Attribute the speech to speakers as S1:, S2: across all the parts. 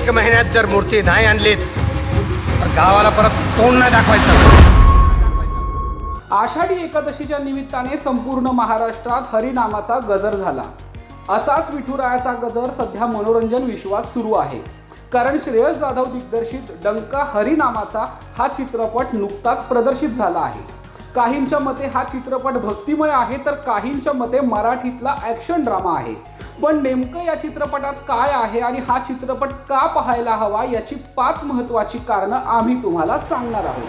S1: एक महिन्यात जर मूर्ती नाही आणलीत तर गावाला परत तोंड नाही दाखवायचं.
S2: आषाढी एकादशीच्या निमित्ताने संपूर्ण महाराष्ट्रात हरिनामाचा गजर झाला. असाच विठुरायाचा गजर सध्या मनोरंजन विश्वात सुरू आहे. कारण श्रेयस जाधव दिग्दर्शित डंका हरिनामाचा हा चित्रपट नुकताच प्रदर्शित झाला आहे. काहींच्या मते हा चित्रपट भक्तिमय आहे तर काहींच्या मते मराठीतला ॲक्शन ड्रामा आहे. पण नेमकं या चित्रपटात काय आहे आणि हा चित्रपट का पाहायला हवा याची पाच महत्त्वाची कारणं आम्ही तुम्हाला सांगणार आहोत.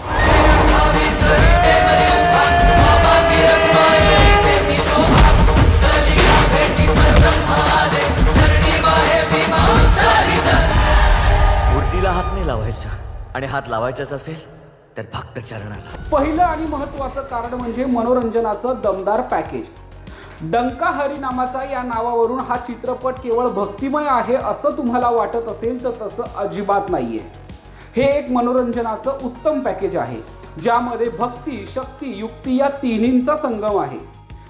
S3: मूर्तीला हात नाही लावायचा. आणि हात लावायचाच असेल तर भक्त चरणाला.
S2: पहिलं आणि महत्त्वाचं कारण म्हणजे मनोरंजनाचं दमदार पॅकेज. डंका हरी नामाचा या नावावरून हा चित्रपट केवळ भक्तिमय आहे असं तुम्हाला वाटत असेल तर तसं अजिबात नाहीये. हे एक मनोरंजनाचं उत्तम पॅकेज आहे ज्यामध्ये भक्ती शक्ती युक्ती या तिन्हींचा संगम आहे.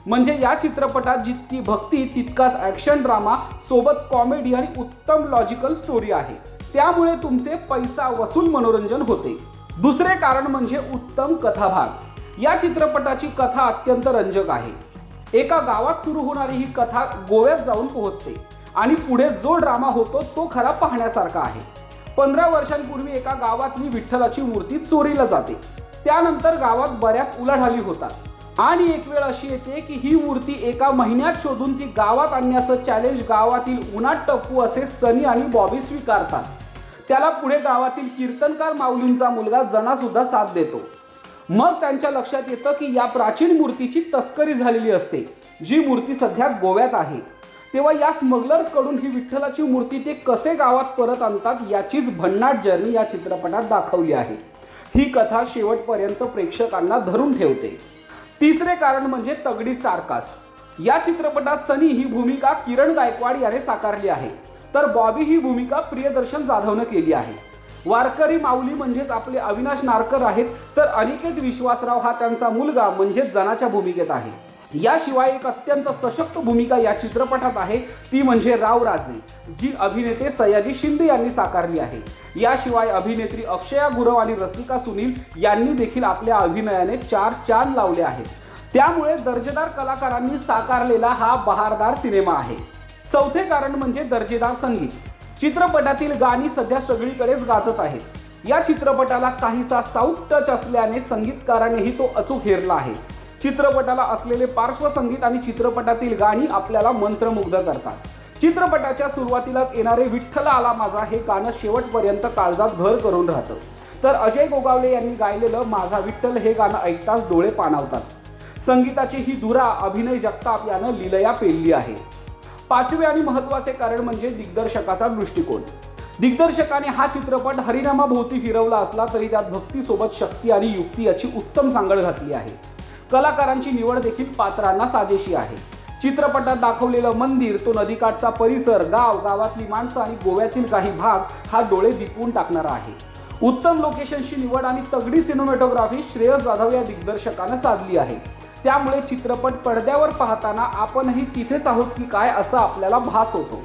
S2: म्हणजे या चित्रपटात जितकी भक्ती तितकाच ॲक्शन ड्रामा सोबत कॉमेडी आणि उत्तम लॉजिकल स्टोरी आहे. त्यामुळे तुमचे पैसा वसूल मनोरंजन होते. दुसरे कारण म्हणजे उत्तम कथाभाग. या चित्रपटाची कथा अत्यंत रंजक आहे. एका गावात सुरू होणारी ही कथा गोव्यात जाऊन पोहोचते आणि पुढे जो ड्रामा होतो तो खरा पाहण्यासारखा आहे. पंधरा वर्षांपूर्वी एका गावातली विठ्ठलाची मूर्ती चोरीला जाते. त्यानंतर गावात बऱ्याच उलाढाली होतात. आणि एक वेळ अशी येते की ही मूर्ती एका महिन्यात शोधून ती गावात आणण्याचं चॅलेंज गावातील उन्हाट टप्पू असे सनी आणि बॉबी स्वीकारतात. त्याला पुढे गावातील कीर्तनकार माऊलींचा मुलगा जनासुद्धा साथ देतो. मग त्यांच्या लक्षात येतं की या प्राचीन मूर्तीची तस्करी झालेली असते जी मूर्ती सध्या गोव्यात आहे. तेव्हा या स्मगलर्सकडून ही विठ्ठलाची मूर्ती ते कसे गावात परत आणतात याचीच भन्नाट जर्नी या चित्रपटात दाखवली आहे. ही कथा शेवटपर्यंत प्रेक्षकांना धरून ठेवते. तिसरे कारण म्हणजे तगडी स्टारकास्ट या चित्रपटात सनी ही भूमिका किरण गायकवाड याने साकारली आहे. तर बॉबी ही भूमिका प्रियदर्शन जाधवनं केली आहे. वारकरी माऊली म्हणजेच आपले अविनाश नारकर आहेत तर अनिकेत विश्वासराव हा त्यांचा मुलगा म्हणजेच जनाच्या भूमिकेत आहे. याशिवाय एक अत्यंत सशक्त भूमिका या चित्रपटात आहे ती म्हणजे राव राजे जी अभिनेते सयाजी शिंदे यांनी साकारली आहे. याशिवाय अभिनेत्री अक्षया गुरव आणि रसिका सुनील यांनी देखील आपल्या अभिनयाने चार चांद लावले आहेत. त्यामुळे दर्जेदार कलाकारांनी साकारलेला हा बहारदार सिनेमा आहे. चौथे कारण म्हणजे दर्जेदार संगीत. चित्रपटातील गाणी सध्या सगळीकडेच गाजत आहेत. या चित्रपटाला काहीसा साऊथ टच असल्याने संगीतकारानेही तो अचूक हेरला आहे. चित्रपटाला असलेले पार्श्वसंगीत आणि चित्रपटातील गाणी आपल्याला मंत्रमुग्ध करतात. चित्रपटाच्या सुरुवातीलाच येणारे विठ्ठल आला माझा हे गाणं शेवटपर्यंत काळजात घर करून राहतं. तर अजय गोगावले यांनी गायलेलं माझा विठ्ठल हे गाणं ऐकताच डोळे पाणावतात. संगीताची ही धुरा अभिनय जगताप यानं लिलया पेलली आहे. पाचवे आणि महत्त्वाचे कारण म्हणजे दिग्दर्शकाचा दृष्टिकोन. दिग्दर्शकाने हा चित्रपट हरिनामाभोवती फिरवला असला तरी त्यात भक्तीसोबत शक्ती आणि युक्ती याची उत्तम सांगड घातली आहे. कलाकारांची निवड देखील पात्रांना साजेशी आहे. चित्रपटात दाखवलेलं मंदिर तो नदीकाठचा परिसर गाव गावातली माणसं आणि गोव्यातील काही भाग हा डोळे दिपवून टाकणारा आहे. उत्तम लोकेशनची निवड आणि तगडी सिनेमॅटोग्राफी श्रेयस जाधव या दिग्दर्शकानं साधली आहे. त्यामुळे चित्रपट पडद्यावर पाहताना आपणही तिथेच आहोत की काय असं आपल्याला भास होतो.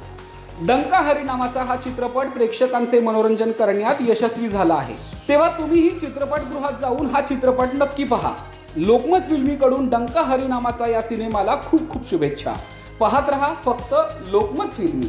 S2: डंका हरी नावाचा हा चित्रपट प्रेक्षकांचे मनोरंजन करण्यात यशस्वी झाला आहे. तेव्हा तुम्हीही चित्रपटगृहात जाऊन हा चित्रपट नक्की पहा. लोकमत फिल्मीकडून डंका हरी नामाचा या सिनेमाला खूप खूप शुभेच्छा. पाहत रहा फक्त लोकमत फिल्मी.